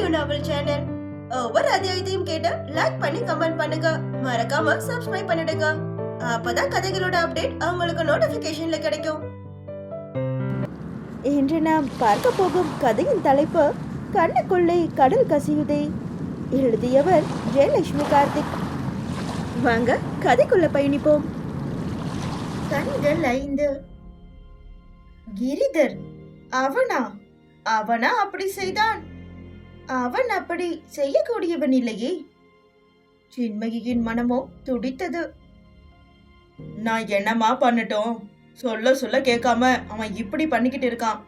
Audio நாவல் channel ஒவ்வொரு அத்தியாயத்தையும் கேட்டு like பண்ணி கமெண்ட் பண்ணுங்க. மறக்காம சப்ஸ்கிரைப் பண்ணிடுங்க. அப்பதான் கதைகளோட அப்டேட் உங்களுக்கு நோட்டிபிகேஷன்ல கிடைக்கும். இன்று நாம் பார்க்க போகும் கதையின் தலைப்பு கண்ணுக்குள்ளே கடல் கசியுதே. எழுதியவர் ஜெயலட்சுமி கார்த்திக். வாங்க கதைக்குள்ள பயணிப்போம். கண்கள் ஐந்து. கிரிதர் அவனா? அவனா அப்படி செய்தான். அவன் அப்படி செய்யக்கூடியவன் இல்லையே. சின்மகியின் மனமோ துடித்தது. நான் என்னமா பண்ணட்டும்? சொல்ல சொல்ல கேட்காம அவன் இப்படி பண்ணிக்கிட்டு இருக்கான்.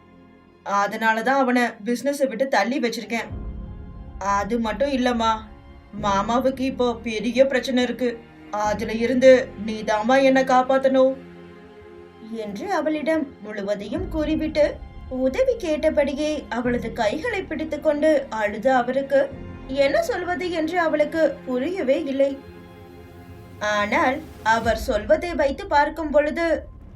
அதனாலதான் அவனை பிசினஸை விட்டு தள்ளி வச்சிருக்கேன். அது மட்டும் இல்லம்மா. மாமாவுக்கு இப்போ பெரிய பிரச்சனை இருக்கு. அதுல இருந்து நீதாம்மா என்ன காப்பாத்தணும்? என்று அவளிடம் முழுவதையும் கூறிவிட்டு உதவி கேட்டபடியே அவளது கைகளை பிடித்துக்கொண்டு அழுது அவருக்கு என்ன சொல்வது? என்று அவளுக்கு புரியவே இல்லை. ஆனால் அவர் சொல்வதை வைத்து பார்க்கும் பொழுது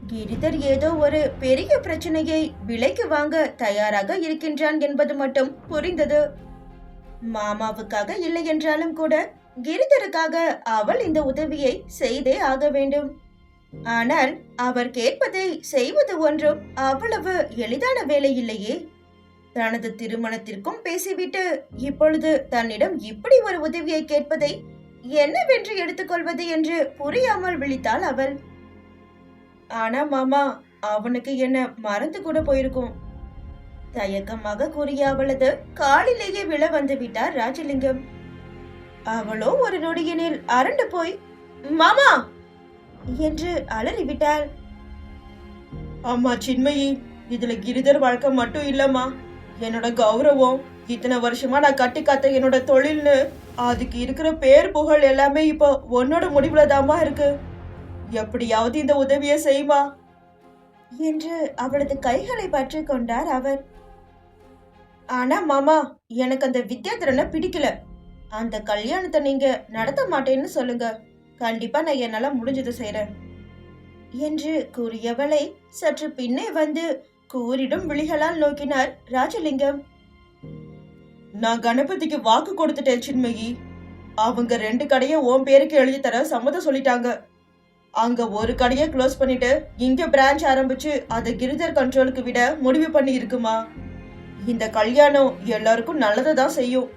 கிரிதர் ஏதோ ஒரு பெரிய பிரச்சனையை விலைக்கு வாங்க தயாராக இருக்கின்றான் என்பது மட்டும் புரிந்தது. மாமாவுக்காக இல்லை என்றாலும் கூட கிரிதருக்காக அவள் இந்த உதவியை செய்தே ஆக வேண்டும். ஆனால் அவர் கேட்பதை செய்வது ஒன்றும் அவ்வளவு எளிதான வேலை இல்லையே. தனது திருமணத்திற்கும் பேசிவிட்டு இப்பொழுது தன்னிடம் இப்படி ஒரு உதவியை கேட்பதை என்னவென்று எடுத்துக்கொள்வது என்று புரியாமல் விழித்தாள் அவள். ஆனா மாமா அவனுக்கு என்ன மறந்து கூட போயிருக்கும். தயக்கமாக கூறிய அவளது காலிலேயே விழ வந்து விட்டார் ராஜலிங்கம். அவளோ ஒரு நொடியினில் அரண்டு போய் மாமா என்று அலறிவிட்டார். அம்மா சின்மயி இதுல கிரிதர் வாழ்க்கை மட்டும் இல்லம்மா. என்னோட கௌரவம் இத்தனை வருஷமா நான் கட்டி காத்த என்னோட தொழில்னு அதுக்கு இருக்கிற பேர் புகழ் எல்லாமே இப்போ உன்னோட முடிவுல தாமா இருக்கு. எப்படியாவது இந்த உதவியை செய்மா. என்று அவளது கைகளை பற்றி கொண்டார் அவர். ஆனா மாமா எனக்கு அந்த வித்யாதரனை பிடிக்கல. அந்த கல்யாணத்தை நீங்க நடத்த மாட்டேன்னு சொல்லுங்க. கண்டிப்பா நான் என்னால முடிஞ்சதை செய்யறேன் என்று கூறியவளை சற்று பின்னே வந்து கூறிடும் விழிகளால் நோக்கினார் ராஜலிங்கம். நான் கணபதிக்கு வாக்கு கொடுத்துட்டேன் சின்மயி. அவங்க ரெண்டு கடையை உன் பேருக்கு எழுதி தர சம்மதம் சொல்லிட்டாங்க. அங்க ஒரு கடையை க்ளோஸ் பண்ணிட்டு இங்க பிரான்ச் ஆரம்பிச்சு அதை கிரிதர் கண்ட்ரோலுக்கு விட முடிவு பண்ணி இருக்குமா? இந்த கல்யாணம் எல்லாருக்கும் நல்லதை தான் செய்யும்.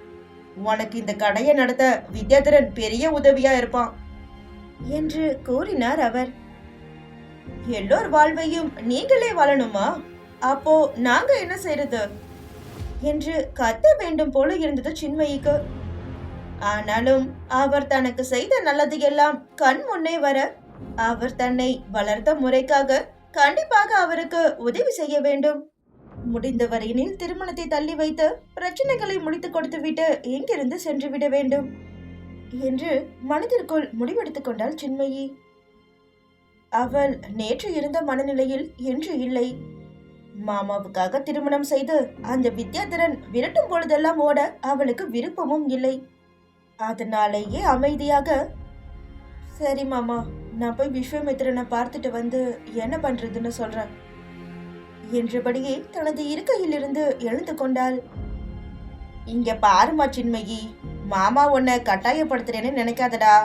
உனக்கு இந்த கடையை நடத்த வித்யாதரன் பெரிய உதவியா இருப்பான். என்று கூறினார் அவர். எல்லோர் வாழ்வையும் நீங்களே வாழணுமா? அப்போ நாங்க என்ன செய்யறது என்று கத்த வேண்டும் போல இருந்தது சின்மயிக்கு. ஆனாலும் அவர் தனக்கு செய்த நல்லது எல்லாம் கண் முன்னே வர அவர் தன்னை வளர்த்த முறைக்காக கண்டிப்பாக அவருக்கு உதவி செய்ய வேண்டும். முடிந்தவரையினில் திருமணத்தை தள்ளி வைத்து பிரச்சனைகளை முடித்துக் கொடுத்துவிட்டு எங்கிருந்து சென்று விட வேண்டும். என்று மனதிற்குள் முடிவெடுத்துக் கொண்டாள் சின்மயி. அவள் நேற்று இருந்த மனநிலையில் இன்று இல்லை. மாமாவுக்காக திருமணம் செய்து அந்த வித்யாதரன் விரட்டும் பொழுதெல்லாம் ஓட அவளுக்கு விருப்பமும் இல்லை. அதனாலேயே அமைதியாக சரி மாமா நான் போய் விஸ்வமித்திரனை பார்த்துட்டு வந்து என்ன பண்றதுன்னு சொல்றேன் என்றபடியே தனது இருக்கையிலிருந்து எழுந்து கொண்டாள். இங்க பாருமா சின்மயி மாமா உன்னை கட்டாயப்படுத்துறேன்னு நினைக்காதடா.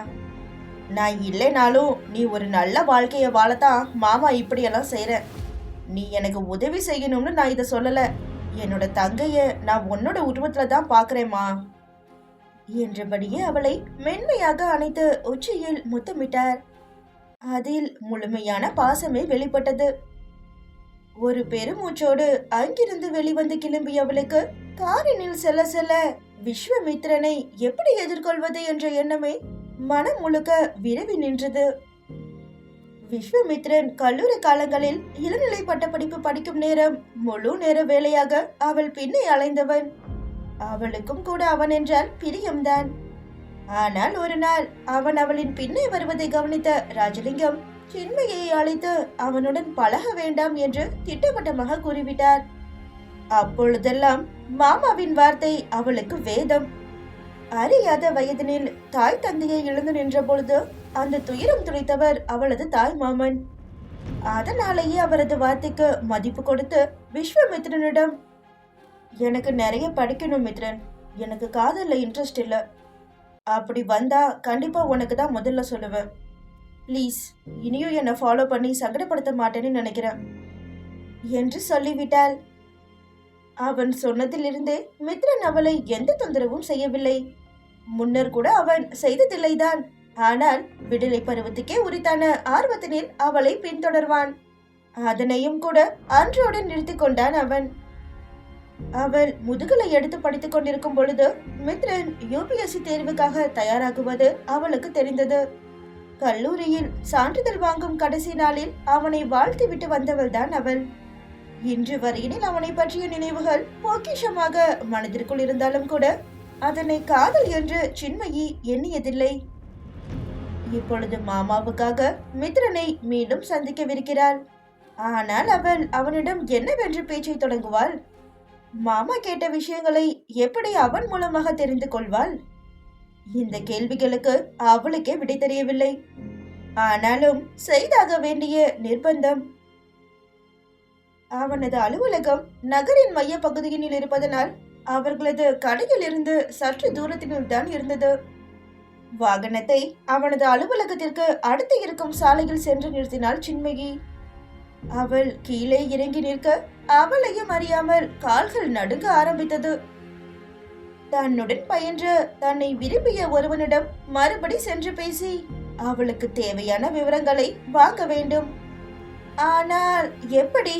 நான் இல்லைனாலும் நீ ஒரு நல்ல வாழ்க்கையை வாழத்தான் மாமா இப்படியெல்லாம் செய்கிறேன் நீ எனக்கு உதவி செய்யணும்னு நான் இதை சொல்லலை. என்னோட தங்கையை நான் உன்னோட உருவத்தில் தான் பார்க்குறேம்மா. என்றபடியே அவளை மென்மையாக அணைத்து உச்சியில் முத்தமிட்டார். அதில் முழுமையான பாசமே வெளிப்பட்டது. ஒரு பெருமூச்சோடு அங்கிருந்து வெளிவந்து கிளம்பியவளுக்கு காரினில் செல்ல செல்ல விஸ்வமித்ரனை எப்படி எதிர்கொள்வது என்ற எண்ணமே மனம் முழுக்க விரவி நின்றது. விஸ்வமித்ரன் கல்லூரி காலங்களில் இளநிலை பட்டப்படிப்பு படிக்கும் நேரம் முழு நேர வேலையாக அவள் பின்னே அலைந்தவன். அவளுக்கும் கூட அவன் என்றால் பிரியம்தான். ஆனால் ஒரு நாள் அவன் அவளின் பின்னே வருவதை கவனித்த ராஜலிங்கம் சின்மையை அழைத்து அவனுடன் பழக வேண்டாம் என்று திட்டவட்டமாக கூறிவிட்டார். அப்பொழுதெல்லாம் மாமாவின் வார்த்தை அவளுக்கு வேதம். அறியாத வயதினில் தாய் தந்தையை இழந்து நின்ற பொழுது அந்த துயரம் துடைத்தவர் அவளது தாய் மாமன். அதனாலேயே அவரது வார்த்தைக்கு மதிப்பு கொடுத்து விஸ்வமித்ரனிடம் எனக்கு நிறைய படிக்கணும் மித்ரன். எனக்கு காதல்ல இன்ட்ரெஸ்ட் இல்லை. அப்படி வந்தா கண்டிப்பா உனக்கு தான் முதல்ல சொல்லுவேன் ப்ளீஸ் இனியும் என்னை ஃபாலோ பண்ணி சங்கடப்படுத்த மாட்டேன்னு நினைக்கிறேன். என்று சொல்லிவிட்டாள். அவன் சொன்னதிலிருந்தே மித்ரன் அவளை எந்த தொந்தரவும் செய்யவில்லை. முன்னர் கூட அவன் செய்ததில்லைதான். ஆனால் விடுதலை பருவத்துக்கே உரித்தான ஆர்வத்தினில் அவளை பின்தொடர்வான். அதனையும் கூட அன்றோடு நிறுத்தி கொண்டான் அவன். அவள் முதுகலை எடுத்து படித்துக் கொண்டிருக்கும் பொழுது மித்ரன் யூபிஎஸ்சி தேர்வுக்காக தயாராகுவது அவளுக்கு தெரிந்தது. கல்லூரியில் சான்றிதழ் வாங்கும் கடைசி நாளில் அவனை வாழ்த்து விட்டு வந்தவள்தான் அவள். இன்று வரையினில் அவனை பற்றிய நினைவுகள் பொக்கிஷமாக மனதிற்குள் இருந்தாலும் கூட அதனை காதல் என்று சின்மயி எண்ணியதில்லை. இப்பொழுது மாமாவுக்காக மித்ரனை மீண்டும் சந்திக்கவிருக்கிறாள். ஆனால் அவள் அவனிடம் என்னவென்று பேச்சை தொடங்குவாள்? மாமா கேட்ட விஷயங்களை எப்படி அவன் மூலமாக தெரிந்து கொள்வாள்? இந்த கேள்விகளுக்கு அவளுக்கே விடை தெரியவில்லை. ஆனாலும் செய்தாக வேண்டிய நிர்பந்தம் அவனது அலுவலகம் நகரின் மைய பகுதியில் இருப்பதனால் அவர்களது கடையில் இருந்து சற்று தூரத்தில் தான் இருந்தது. வாகனத்தை அவனது அலுவலகத்திற்கு அடுத்து இருக்கும் சாலையில் சென்று நிறுத்தினாள் சின்மகி அவள் கீழே இறங்கி நிற்க அவளையும் அறியாமல் கால்கள் நடுங்க ஆரம்பித்தது. தன்னுடன் பயின்ற தன்னை விரும்பிய ஒருவனிடம் மறுபடி சென்று பேசி அவளுக்கு தேவையான விவரங்களை வாங்க வேண்டும். ஆனால் எப்படி?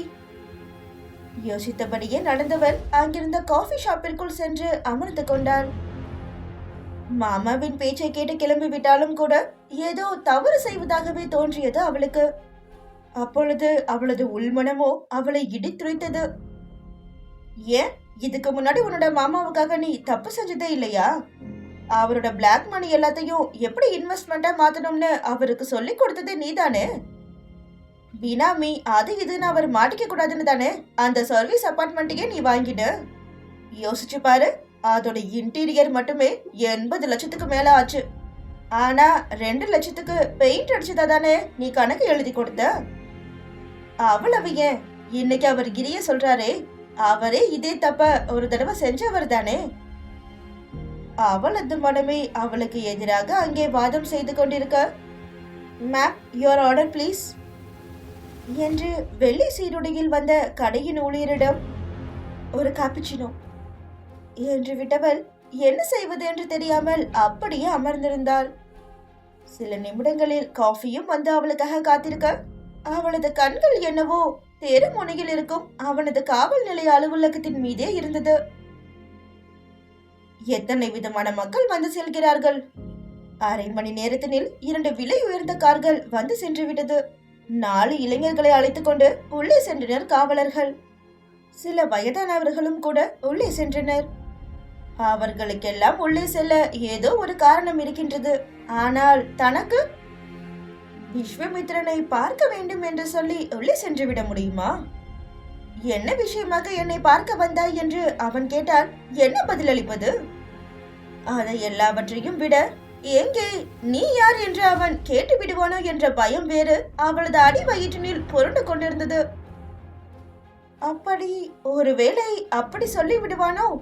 யோசித்தபடியே நடந்தவள் அங்கிருந்த காஃபி ஷாப்பிற்குள் சென்று அமர்ந்து கொண்டார். மாமாவின் பேச்சை கேட்டு கிளம்பி விட்டாலும் கூட ஏதோ தவறு செய்வதாகவே தோன்றியது அவளுக்கு. அப்பொழுது அவளது உள்மனமோ அவளை இடித்துரைத்தது. ஏன்? இதுக்கு முன்னாடி உன்னோட மாமாவுக்காக நீ தப்பு செஞ்சதே இல்லையா? அவரோட பிளாக் மணி எல்லாத்தையும் எப்படி இன்வெஸ்ட்மெண்ட்டா மாத்தணும்னு அவருக்கு சொல்லி கொடுத்தது நீதானே? பினாமி அது இதுன்னு அவர் மாட்டிக்க கூடாதுன்னு தானே? அந்த சர்வீஸ் அப்பார்ட்மெண்ட்டுக்கே நீ வாங்கிட யோசிச்சு பாரு. அதோட இன்டீரியர் மட்டுமே எண்பது லட்சத்துக்கு மேல ஆச்சு. ஆனா ரெண்டு லட்சத்துக்கு பெயிண்ட் அடிச்சதா தானே நீ கணக்கு எழுதி கொடுத்த? அவ்வளவு ஏன்? இன்னைக்கு அவர் கிரிய சொல்றாரே. அவரே இதே தப்ப ஒரு தடவை செஞ்சவர் தானே? அவளது மனமே அவளுக்கு எதிராக அங்கே வாதம் செய்து கொண்டிருக்க. மேம் யுவர் ஆர்டர் ப்ளீஸ் என்று வெள்ளி சீருடையில் வந்த கடையின் ஊழியரிடம் ஒரு காப்பிச்சினோ என்று விட்டவள் என்ன செய்வது என்று தெரியாமல் அப்படியே அமர்ந்திருந்தாள். சில நிமிடங்களில் காஃபியும் வந்து அவளுக்காக காத்திருக்க அவளது கண்கள் என்னவோ தெருமுனையில் இருக்கும் அவனது காவல் நிலைய அலுவலகத்தின் மீதே இருந்தது. எத்தனை விதமான மக்கள் வந்து செல்கிறார்கள்? அரை மணி நேரத்தினில் இரண்டு விலை உயர்ந்த கார்கள் வந்து சென்று விட்டது. நாலு இளைஞர்களை அழைத்துக் கொண்டு உள்ளே சென்றனர் காவலர்கள். சில வயதானவர்களும் கூட உள்ளே சென்றனர். அவர்களுக்கெல்லாம் உள்ளே செல்ல ஏதோ ஒரு காரணம் இருக்கின்றது. ஆனால் தனக்கு விஸ்வமித்ரனை பார்க்க வேண்டும் என்று சொல்லி உள்ளே சென்று விட முடியுமா? என்ன விஷயமாக என்னை பார்க்க வந்தாய் என்று அவன் கேட்டால் என்ன பதிலளிப்பது? அதை எல்லாவற்றையும் விட எங்கே? நீ யார் என்று அவன் கேட்டு விடுவானோ என்ற பயம் வேறு. அவளது அடி வயிற்றினில் புரண்டு கொண்டிருந்தது. அப்படி ஒருவேளை அப்படி சொல்லி விடுவானோ?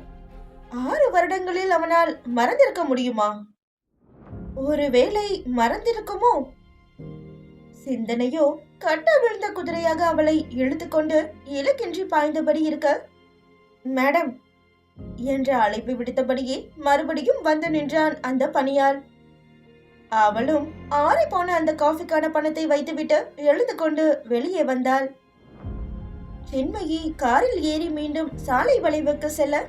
ஆறு வருடங்களில் அவனால் மறந்திருக்க முடியுமா? ஒருவேளை மறந்திருக்குமோ? சிந்தனையோ கட்ட விழுந்த குதிரையாக அவளை இழுத்துக்கொண்டு இலக்கின்றி பாய்ந்தபடி இருக்க மேடம் என்ற அழைப்பு விடுத்தபடியே மறுபடியும் வந்து நின்றான் அந்த பணியாள். அவளும் ஆறி போன அந்த காஃபிக்கான பணத்தை வைத்துவிட்டு எழுந்து கொண்டு வெளியே வந்தாள். சின்மயி காரில் ஏறி மீண்டும் சாலை வளைவுக்கு செல்ல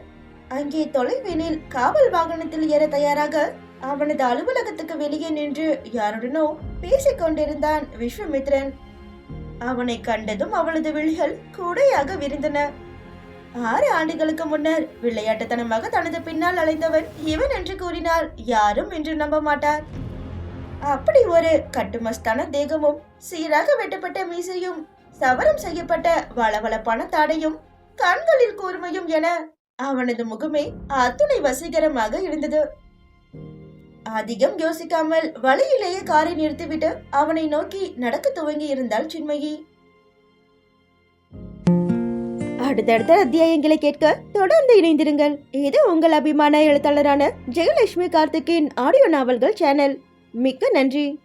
அங்கே தொலைவினில் காவல் வாகனத்தில் ஏற தயாராக அவனது அலுவலகத்துக்கு வெளியே நின்று யாருடனோ பேசிக் கொண்டிருந்தான் விஸ்வமித்ரன். அவனை கண்டதும் அவளது விழிகள் கூடையாக விரிந்தன. ஆறு ஆண்டுகளுக்கு முன்னர் விளையாட்டுத்தனமாக தனது பின்னால் அலைந்தவன் இவன் என்று கூறினார் யாரும் இன்று நம்ப மாட்டார். அப்படி ஒரு கட்டுமஸ்தான தேகமும் சீராக வெட்டப்பட்ட மீசையும் சவரம் செய்யப்பட்ட வளவளப்பான தாடையும் கண்களில் கூர்மையும் என அவனது முகமே அத்துணை வசீகரமாக இருந்தது. அதிகம் யோசிக்காமல் வழியிலேயே காரை நிறுத்திவிட்டு அவனை நோக்கி நடக்க துவங்கி இருந்தாள் சின்மயி. அடுத்தடுத்த அத்தியாயங்களை கேட்க தொடர்ந்து இணைந்திருங்கள். இது உங்கள் அபிமான எழுத்தாளரான ஜெயலட்சுமி கார்த்திக்கின் ஆடியோ நாவல்கள் சேனல். மிக்க நன்றி.